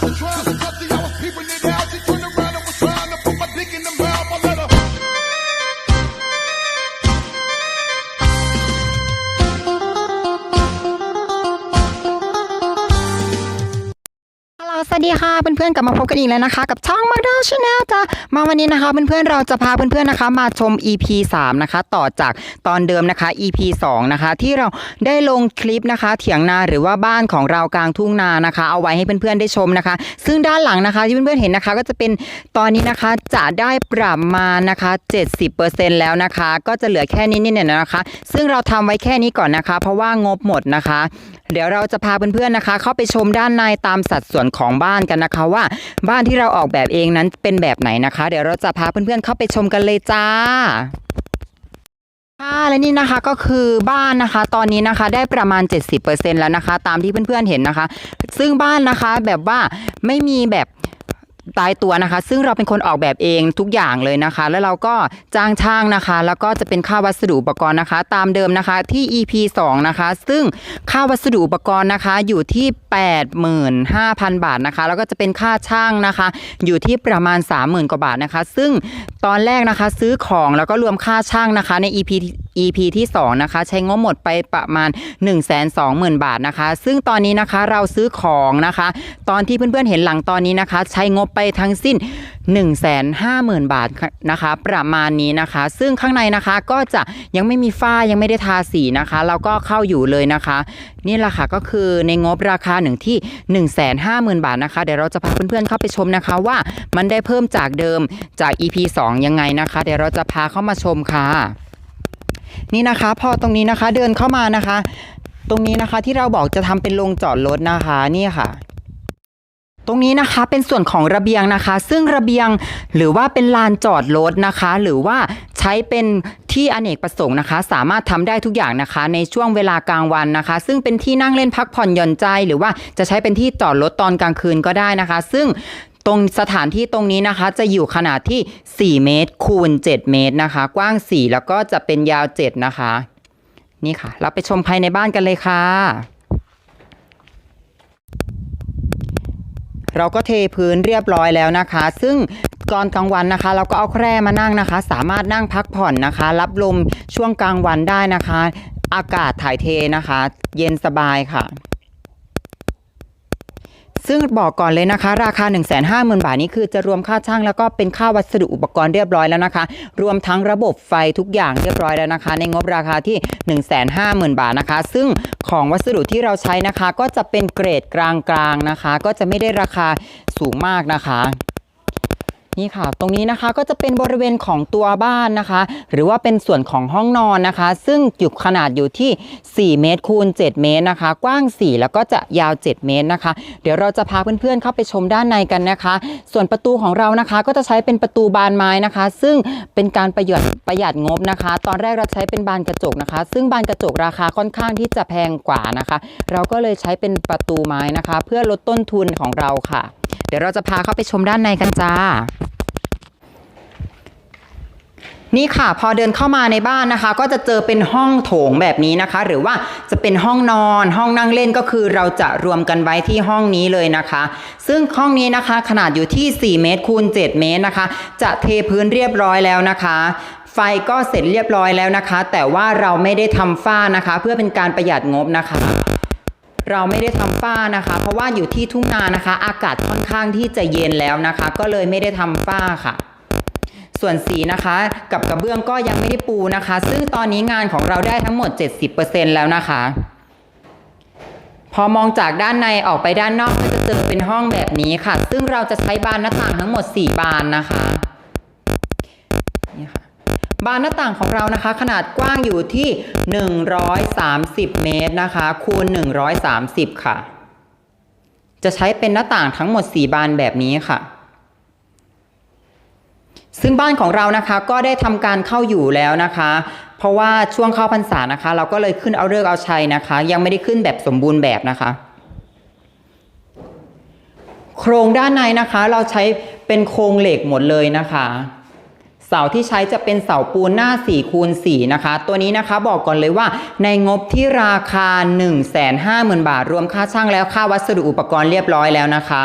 Papa Trump. ดีค่ะเพื่อนๆกลับมาพบกันอีกแล้วนะคะ กับช่องมาดอชาแนลจ้ามาวันนี้นะคะเพื่อนๆเราจะพาเพื่อนๆนะคะ มาชม EP 3 นะคะ ต่อจากตอนเดิมนะคะ EP 2 นะคะ ที่เราได้ลงคลิปนะคะ เถียงนาหรือว่าบ้านของเรากลางทุ่งนานะคะ เอาไว้ให้เพื่อนๆได้ชมนะคะ ซึ่งด้านหลังนะคะที่เพื่อนๆเห็นนะคะ ก็จะเป็นตอนนี้นะคะจะได้ประมาณนะคะ 70%แล้วนะคะ ก็จะเหลือแค่นี้นิดๆหน่อยนะคะ ซึ่งเราทำไว้แค่นี้ก่อนนะคะ เพราะว่างบหมดนะคะเดี๋ยวเราจะพาเพื่อนๆนะคะ เข้าไปชมด้านในตามสัดส่วนของบ้านกันนะคะว่า บ้านที่เราออกแบบเองนั้นเป็นแบบไหนนะคะ เดี๋ยวเราจะพาเพื่อนๆเข้าไปชมกันเลยจ้าค่ะและนี่นะคะก็คือบ้านนะคะ ตอนนี้นะคะได้ประมาณ 70%แล้วนะคะ ตามที่เพื่อนๆเห็นนะคะ ซึ่งบ้านนะคะแบบว่าไม่มีแบบ ตายตัวนะคะ ซึ่งเราเป็นคนออกแบบเองทุกอย่างเลยนะคะ แล้วเราก็จ้างช่างนะคะ แล้วก็จะเป็นค่าวัสดุอุปกรณ์นะคะ ตามเดิมนะคะที่ EP 2 นะคะ ซึ่งค่าวัสดุอุปกรณ์นะคะ อยู่ที่ 85,000 บาทนะคะ แล้วก็จะเป็นค่าช่างนะคะ อยู่ที่ประมาณ 30,000 กว่าบาทนะคะ ซึ่งตอนแรกนะคะซื้อของแล้วก็รวมค่าช่างนะคะใน EP EP ที่2นะคะใช้งบหมดไปประมาณ 1 2 0 0 0 0 บาทนะคะ ซึ่งตอนนี้นะคะเราซื้อของนะคะ ตอนที่เพื่อนๆเห็นหลังตอนนี้นะคะ ใช้งบไปทั้งสิ้น 1 5 0 0 0 0 บาทนะคะ ประมาณนี้นะคะ ซึ่งข้างในนะคะก็จะยังไม่มีฝ้ายังไม่ได้ทาสีนะคะเราก็เข้าอยู่เลยนะคะ นี่แหละค่ะก็คือในงบราคาหนึ่งที่ 1 5 0 0 0 0 บาทนะคะ เดี๋ยวเราจะพาเพื่อนๆเข้าไปชมนะคะว่ามันได้เพิ่มจากเดิมจาก EP 2 ยังไงนะคะ เดี๋ยวเราจะพาเข้ามาชมค่ะ นี่นะคะ พอตรงนี้นะคะเดินเข้ามานะคะ ตรงนี้นะคะที่เราบอกจะทำเป็นโรงจอดรถนะคะนี่ค่ะตรงนี้นะคะเป็นส่วนของระเบียงนะคะ ซึ่งระเบียงหรือว่าเป็นลานจอดรถนะคะ หรือว่าใช้เป็นที่อเนกประสงค์นะคะ สามารถทำได้ทุกอย่างนะคะ ในช่วงเวลากลางวันนะคะ ซึ่งเป็นที่นั่งเล่นพักผ่อนหย่อนใจ หรือว่าจะใช้เป็นที่จอดรถตอนกลางคืนก็ได้นะคะ ซึ่ง ตรงสถานที่ตรงนี้นะคะ จะอยู่ขนาดที่ 4 เมตรคูณ 7 เมตรนะคะ กว้าง 4 แล้วก็จะเป็นยาว 7 นะคะ นี่ค่ะ เราไปชมภายในบ้านกันเลยค่ะ เราก็เทพื้นเรียบร้อยแล้วนะคะ ซึ่งตอนกลางวันนะคะ เราก็เอาแคร่มานั่งนะคะ สามารถนั่งพักผ่อนนะคะ รับลมช่วงกลางวันได้นะคะ อากาศถ่ายเทนะคะ เย็นสบายค่ะ ซึ่งบอกก่อนเลยนะคะ ราคา 1 5 0 0 0 0 บาทนี้คือจะรวมค่าช่างแล้วก็เป็นค่าวัสดุอุปกรณ์เรียบร้อยแล้วนะคะ รวมทั้งระบบไฟทุกอย่างเรียบร้อยแล้วนะคะ ในงบราคาที่ 1 5 0 0 0 0 บาทนะคะ ซึ่งของวัสดุที่เราใช้นะคะ ก็จะเป็นเกรดกลางๆนะคะ ก็จะไม่ได้ราคาสูงมากนะคะ นี่ค่ะ ตรงนี้นะคะก็จะเป็นบริเวณของตัวบ้านนะคะ หรือว่าเป็นส่วนของห้องนอนนะคะ ซึ่งอยู่ขนาดอยู่ที่ 4 เมตรคูณ 7 เมตรนะคะ กว้าง 4 แล้วก็จะยาว 7 เมตรนะคะ เดี๋ยวเราจะพาเพื่อนๆเข้าไปชมด้านในกันนะคะ ส่วนประตูของเรานะคะ ก็จะใช้เป็นประตูบานไม้นะคะ ซึ่งเป็นการประหยัดประหยัดงบนะคะ ตอนแรกเราใช้เป็นบานกระจกนะคะ ซึ่งบานกระจกราคาค่อนข้างที่จะแพงกว่านะคะ เราก็เลยใช้เป็นประตูไม้นะคะ เพื่อลดต้นทุนของเราค่ะ เดี๋ยวเราจะพาเข้าไปชมด้านในกันจ้า นี่ค่ะ พอเดินเข้ามาในบ้านนะคะ ก็จะเจอเป็นห้องโถงแบบนี้นะคะ หรือว่าจะเป็นห้องนอนห้องนั่งเล่นก็คือเราจะรวมกันไว้ที่ห้องนี้เลยนะคะ ซึ่งห้องนี้นะคะขนาดอยู่ที่ 4 เมตรคูณ 7 เมตรนะคะ จะเทพื้นเรียบร้อยแล้วนะคะไฟก็เสร็จเรียบร้อยแล้วนะคะ แต่ว่าเราไม่ได้ทำฝ้านะคะ เพื่อเป็นการประหยัดงบนะคะ เราไม่ได้ทำฝ้านะคะ เพราะว่าอยู่ที่ทุ่งนานะคะ อากาศค่อนข้างที่จะเย็นแล้วนะคะ ก็เลยไม่ได้ทำฝ้าค่ะส่วนสีนะคะกับกระเบื้องก็ยังไม่ได้ปูนะคะ ซึ่งตอนนี้งานของเราได้ทั้งหมด 70%แล้วนะคะ พอมองจากด้านในออกไปด้านนอกก็จะเจอเป็นห้องแบบนี้ค่ะ ซึ่งเราจะใช้บานหน้าต่างทั้งหมด 4 บานนะคะ บานหน้าต่างของเรานะคะ ขนาดกว้างอยู่ที่ 130 เมตรนะคะ คูณ 130 ค่ะ จะใช้เป็นหน้าต่างทั้งหมด 4 บานแบบนี้ค่ะ ซึ่งบ้านของเรานะคะก็ได้ทำการเข้าอยู่แล้วนะคะ เพราะว่าช่วงเข้าพรรษานะคะ เราก็เลยขึ้นเอาเลิกเอาชัยนะคะ ยังไม่ได้ขึ้นแบบสมบูรณ์แบบนะคะโครงด้านในนะคะ เราใช้เป็นโครงเหล็กหมดเลยนะคะ สาที่ใช้จะเป็นเสาปูนหน้า4คูณ4นะคะ ตัวนี้นะคะบอกก่อนเลยว่า ในงบที่ราคา 1 5 0 0 0 0 บาท รวมค่าช่างแล้วค่าวัสดุอุปกรณ์เรียบร้อยแล้วนะคะ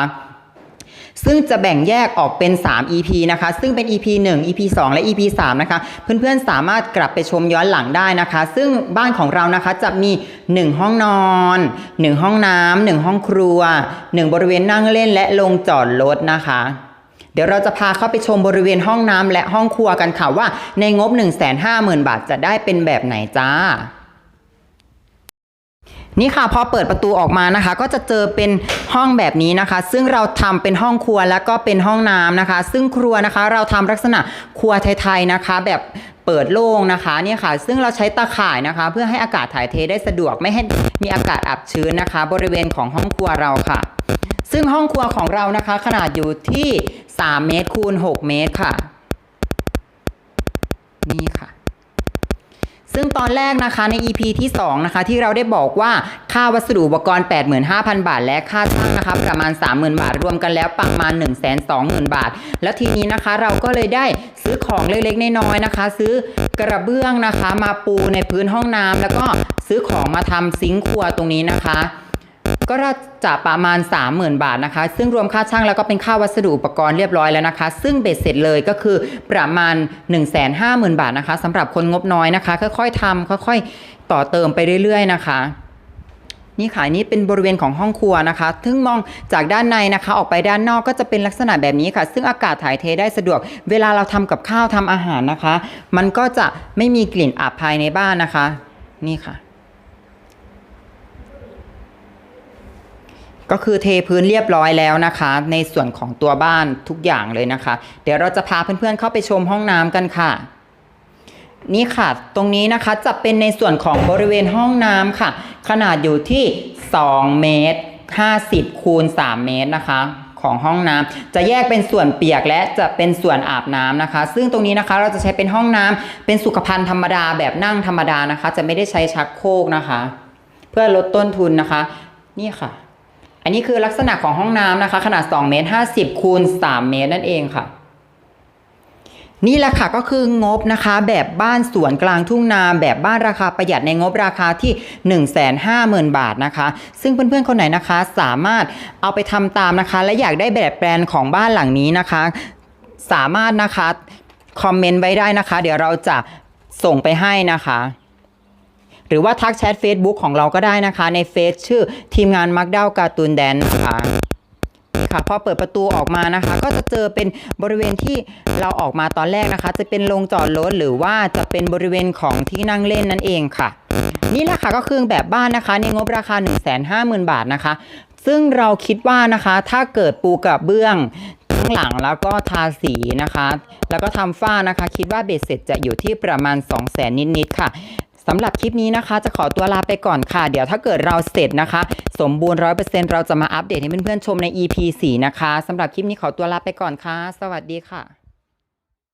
ซึ่งจะแบ่งแยกออกเป็น 3 EP นะคะ ซึ่งเป็น EP 1 EP 2 และ EP 3 นะคะ เพื่อนๆ สามารถกลับไปชมย้อนหลังได้นะคะ ซึ่งบ้านของเรานะคะจะมี 1 ห้องนอน 1 ห้องน้ำ1 ห้องครัว 1 บริเวณนั่งเล่นและลงจอดรถนะคะ เดี๋ยวเราจะพาเข้าไปชมบริเวณห้องน้ำและห้องครัวกันค่ะว่า ในงบ 150,000 บาทจะได้เป็นแบบไหนจ้านี่ค่ะพอเปิดประตูออกมานะคะ ก็จะเจอเป็นห้องแบบนี้นะคะ ซึ่งเราทำเป็นห้องครัวแล้วก็เป็นห้องน้ำนะคะ ซึ่งครัวนะคะเราทำลักษณะครัวไทยๆนะคะ แบบเปิดโล่งนะคะเนี่ยค่ะ ซึ่งเราใช้ตาข่ายนะคะ เพื่อให้อากาศถ่ายเทได้สะดวกไม่ให้มีอากาศอับชื้นนะคะ บริเวณของห้องครัวเราค่ะ ซึ่งห้องครัวของเรานะคะ ขนาดอยู่ที่ 3เมตรคูณ6เมตรค่ะ นี่ค่ะ ซึ่งตอนแรกนะคะใน EP ที่2นะคะที่เราได้บอกว่าค่าวัสดุอุปกรณ์ 85,000 บาท และค่าช่างนะคะประมาณ 30,000 บาท รวมกันแล้วประมาณ 120,000 บาท แล้วทีนี้นะคะเราก็เลยได้ซื้อของเล็กๆน้อยๆนะคะ ซื้อกระเบื้องนะคะ มาปูในพื้นห้องน้ำแล้วก็ซื้อของมาทำซิงค์ครัวตรงนี้นะคะ ก็จะประมาณ 30,000 บาทนะคะ ซึ่งรวมค่าช่างแล้วก็เป็นค่าวัสดุอุปกรณ์เรียบร้อยแล้วนะคะ ซึ่งเบ็ดเสร็จเลยก็คือประมาณ 150,000 บาทนะคะสำหรับคนงบน้อยนะคะ ค่อยๆทำค่อยๆ ต่อเติมไปเรื่อยๆนะคะนี่ค่ะนี่เป็นบริเวณของห้องครัวนะคะซึ่งมองจากด้านในนะคะ ออกไปด้านนอกก็จะเป็นลักษณะแบบนี้ค่ะ ซึ่งอากาศถ่ายเทได้สะดวก เวลาเราทำกับข้าวทำอาหารนะคะ มันก็จะไม่มีกลิ่นอับภายในบ้านนะคะ นี่ค่ะ ก็คือเทพื้นเรียบร้อยแล้วนะคะ ในส่วนของตัวบ้านทุกอย่างเลยนะคะ เดี๋ยวเราจะพาเพื่อนๆเข้าไปชมห้องน้ำกันค่ะนี่ค่ะ ตรงนี้นะคะจะเป็นในส่วนของบริเวณห้องน้ำค่ะ ขนาดอยู่ที่ 2 เมตร 50 คูณ 3 เมตรนะคะ ของห้องน้ำจะแยกเป็นส่วนเปียกและจะเป็นส่วนอาบน้ำนะคะ ซึ่งตรงนี้นะคะเราจะใช้เป็นห้องน้ำเป็นสุขภัณฑ์ธรรมดาแบบนั่งธรรมดานะคะ จะไม่ได้ใช้ชักโครกนะคะ เพื่อลดต้นทุนนะคะ นี่ค่ะ อันนี้คือลักษณะของห้องน้ำนะคะ ขนาด2เมตร50คูณ3เมตรนั่นเองค่ะ นี่แหละค่ะก็คืองบนะคะ แบบบ้านสวนกลางทุ่งนาแบบบ้านราคาประหยัดในงบราคาที่ 150,000 บาทนะคะ ซึ่งเพื่อนๆคนไหนนะคะ สามารถเอาไปทำตามนะคะ และอยากได้แบบแปลนของบ้านหลังนี้นะคะ สามารถนะคะคอมเมนต์ไว้ได้นะคะ เดี๋ยวเราจะส่งไปให้นะคะ หรือว่าทักแชท Facebook ของเราก็ได้นะคะ ในเฟซชื่อทีมงานมักเด้าการ์ตูนแดนนะคะค่ะพอเปิดประตูออกมานะคะ ก็จะเจอเป็นบริเวณที่เราออกมาตอนแรกนะคะ จะเป็นโรงจอดรถหรือว่าจะเป็นบริเวณของที่นั่งเล่นนั่นเองค่ะ นี่แหละค่ะก็คือแบบบ้านนะคะ ในงบราคา 150,000 บาทนะคะ ซึ่งเราคิดว่านะคะ ถ้าเกิดปูกระเบื้องข้างหลังแล้วก็ทาสีนะคะ แล้วก็ทำฝ้านะคะ คิดว่าเบ็ดเสร็จจะอยู่ที่ประมาณ 2 0 0 0 0 0นิดๆค่ะ สำหรับคลิปนี้นะคะ จะขอตัวลาไปก่อนค่ะ เดี๋ยวถ้าเกิดเราเสร็จนะคะ สมบูรณ์ 100%เราจะมาอัปเดตให้เพื่อนๆชมใน EP 4 นะคะสำหรับคลิปนี้ขอตัวลาไปก่อนค่ะ สวัสดีค่ะ